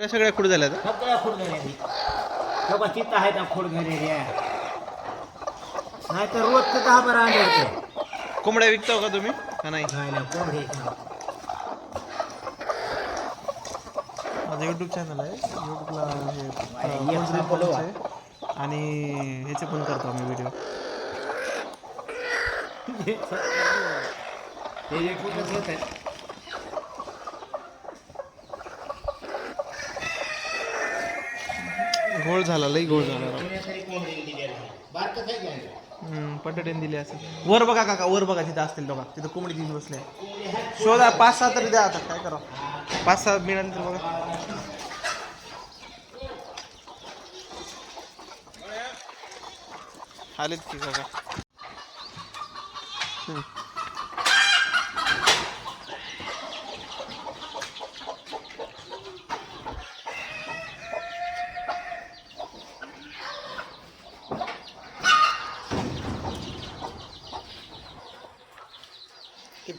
सगळ्या कुठे झाल्या? सगळ्या खोड घरी तेव्हा तिथं आहे त्या खोड घरी नाही तर रोज तर दहा बारा अंडे होते कोंबड्या विकता का तुम्ही? का नाही? नाही नाही कोंबडी माझं युट्यूब चॅनल आहे. युट्यूबला हे अं, एक आहे. आणि ह्याचे पण करतो आम्ही व्हिडिओ ते जे कुठं घेत आहे गोळ झाला लई गोळ झाला. पटाट्याने दिली असेल वर बघा काका वर बघा तिथं असतील बघा तिथं कोंबडी तीन बसले. शोधा पाच सहा तरी द्या आता काय करा पाच सहा मिळाले तर बघा. आलेत की काका?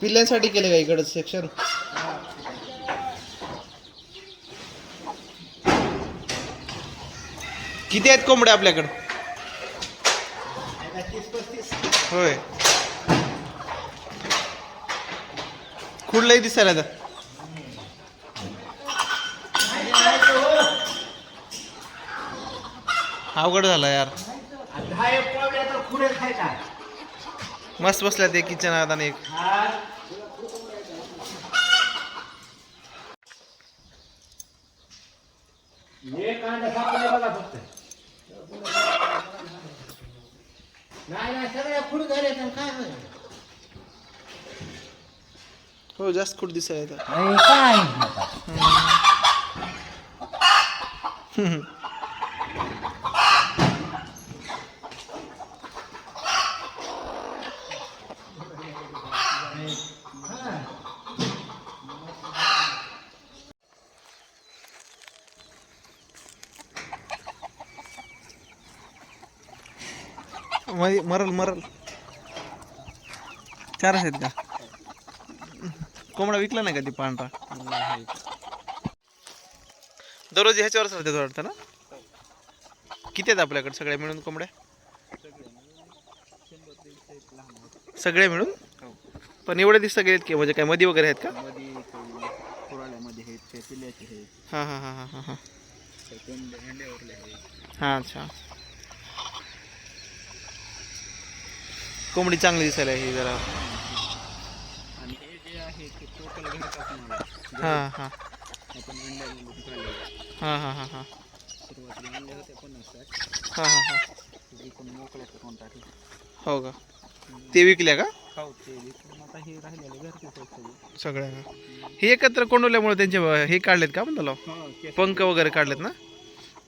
पिल्ल्यांसाठी केलं का इकडं सेक्शन किती आहेत कोंबड्या आपल्याकडं? होय. कुठलंही दिसायला आता अवघड झाला यार आणि दहा एक कोंबड्या तर पुढे खायचा मस्त बसल्या ते किचन आता एक. हा एक कांदा सापडले बघा फक्त नाही नाही सगळ्या पुढे घरी आहेत आणि काय होईल? हो जास्त कुठं दिसायला आता अरे काय मय- मरल मरल. चार आहेत का? कोंबडा विकला नाही का ती पांढरा? दररोज ह्याच्यावरच राहते वाटतं ना? किती आहेत आपल्याकडे? सगळ्या मिळून कोंबड्या? सगळे मिळून? पण एवढे दिसतं गेलेत की म्हणजे काय मधी वगैरे आहेत का? मध्ये हां हां हां हां हां हां. हां अच्छा. कोंबडी चांगली दिसायला ही जरा. आणि हे जे आहे ते टोटल घरपासून आलं हां हां. आपण हां हां हां हां. सुरुवातीला आणले होते पन्नास साठ हां हां हां. तुझी पण मोकळ्या करून टाकले. हो का? ते विकल्या का? खाऊ ते विकून आता हे राहिलेले घरचे आहेत सगळे. सगळ्या हे एकत्र कोंडवल्यामुळे त्यांचे हे काढलेत का म्हणतो हो पंख वगैरे काढलेत ना?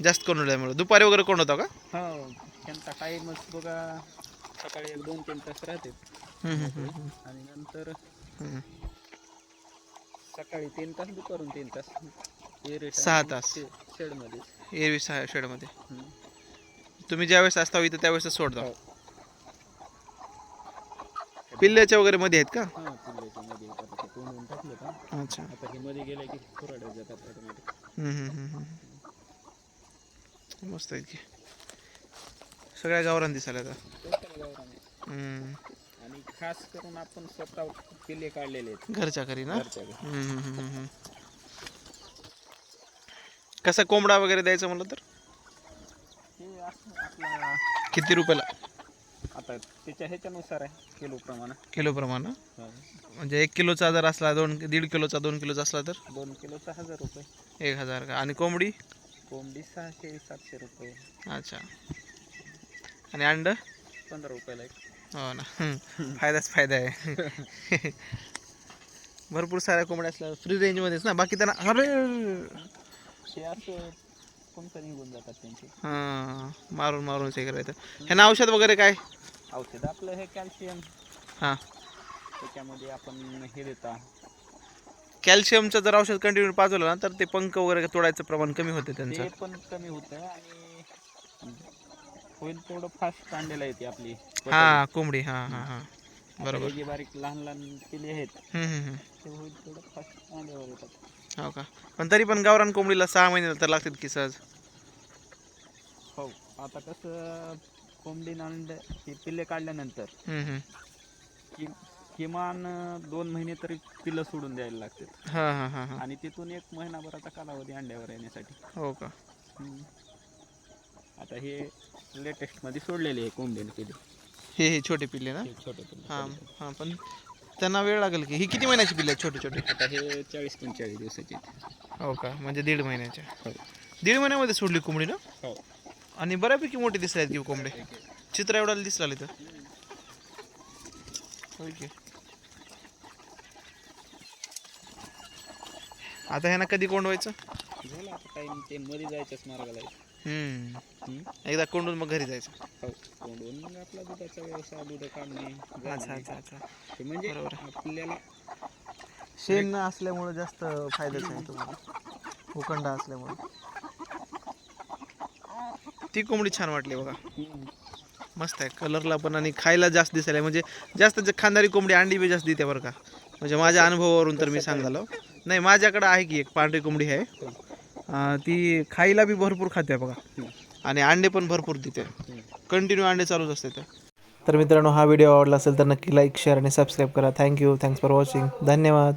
जास्त कोंडवल्यामुळे. दुपारी वगैरे कोंडवता का? हो त्यांचा टाईमच बघा. सकाळी एक दोन तीन तास राहते. आणि नंतर. सकाळी तीन तास दुपारून तीन तास. सहा तास. शेडमध्ये एरवी सहा शेडमध्ये. तुम्ही ज्यावेळेस असता इथं त्यावेळेस सोडता. हो. पिल्ल्याच्या वगैरे मध्ये आहेत का? हां मध्ये अच्छा. हे मध्ये गेलं की जातात. मस्त आहेत की. सगळ्या गावरान दिसायला आता. आहे. हम्म. आणि खास करून आपण स्वतः पिल्ले काढलेले आहेत. घरच्या घरी ना? घरच्या घरी. हम्म, हम्म, हम्म, हम्म. कसा कोंबडा वगैरे द्यायचा म्हणलं तर? हे असं आपला किती रुपयाला? आता त्याच्या ह्याच्यानुसार आहे किलो प्रमाणे. किलो प्रमाण म्हणजे एक किलोचा जर असला दोन दीड किलोचा दोन किलोचा असला तर? दोन किलोचा हजार रुपये. एक हजार का? आणि कोंबडी? कोंबडी सहाशे सातशे रुपये. अच्छा. आणि अंड? पंधरा रुपयाला एक. हो ना. फायदाच फायदा आहे. भरपूर साऱ्या कोंबड्या असल्या फ्री रेंजमध्येच ना. बाकी त्यांना अरे! असं निघून जातात त्यांचे. हां मारून मारून हे करायचं. ह्यांना औषध वगैरे काय? औषध आपलं हे कॅल्शियम हां. त्याच्यामध्ये आपण हे देता. कॅल्शियमचं जर औषध कंटिन्यू पाजवलं ना तर ते पंख वगैरे तोडायचं प्रमाण कमी होतं त्यांचं. पण कमी होतं आणि होईल तेवढं फास्ट कांडेला येते आपली हां कोंबडी हां हां हां. बरोबर. जे बारीक लहान लहान पिले आहेत हम्म, हम्म, हम्म. ते होईल तेवढं फास्ट कांड्यावर येतात. हो का? पण तरी पण गावरान कोंबडीला सहा महिने तर लागतात की सहज. हो आता कसं कोंबडी नांड हे पिल्ले काढल्यानंतर हम्म, हम्म. कि किमान अं, दोन महिने तरी पिल्लं सोडून द्यायला लागतात. हां हां हां हां. आणि तिथून एक महिनाभराचा कालावधी अंड्यावर येण्यासाठी. हो का? हम्म. आता हे लेटेस्टमध्ये सोडलेले आहे कोंबडीने पिल्ले हे हे छोटे पिल्ले ना? हे छोटे पिल्ले हां हां पण त्यांना वेळ लागेल की? ही किती महिन्याची पिल्ले आहेत छोटे छोटे? आता हे चाळीस पंचेचाळीस दिवसाचे आहेत. हो का? म्हणजे दीड महिन्याच्या. हो. दीड महिन्यामध्ये सोडली कोंबडी ना? हो. आणि बऱ्यापैकी मोठे दिसले आहेत की कोंबडे. चित्र एवढ्याला दिसला तर. होय की? आता ह्यांना कधी कोंडवायचं? झालं आता टाइम ते मध्ये जायच्याच मार्गाला आहे. हम्म. एकदा कोंडून मग घरी जायचं. हो कोंडून मग आपला दुधाचा व्यवसाय दूध काढणे अच्छा जाळणे. अच्छा अच्छा. ते म्हणजे बरोबर आपल्याला शेण असल्यामुळे जास्त फायदाच आहे तुम्हाला. उकंडा असल्यामुळे. ती कोंबडी छान वाटली बघा. मस्त आहे. कलरला पण आणि खायला जास्त दिसायला म्हणजे जास्त जे खाणारी कोंबडी अंडी बी जास्त देते बरं का. म्हणजे माझ्या अनुभवावरून तर मी सांगालो नाही माझ्याकडे आहे की एक पांढरी कोंबडी आहे. अं, ती खायला बी भरपूर खाते बघा. आणि अंडे पण भरपूर देते. कंटिन्यू अंडे चालूच असते तर तर मित्रांनो हा व्हिडिओ आवडला असेल तर नक्की लाईक शेअर आणि सबस्क्राईब करा. Thank you thanks for watching धन्यवाद.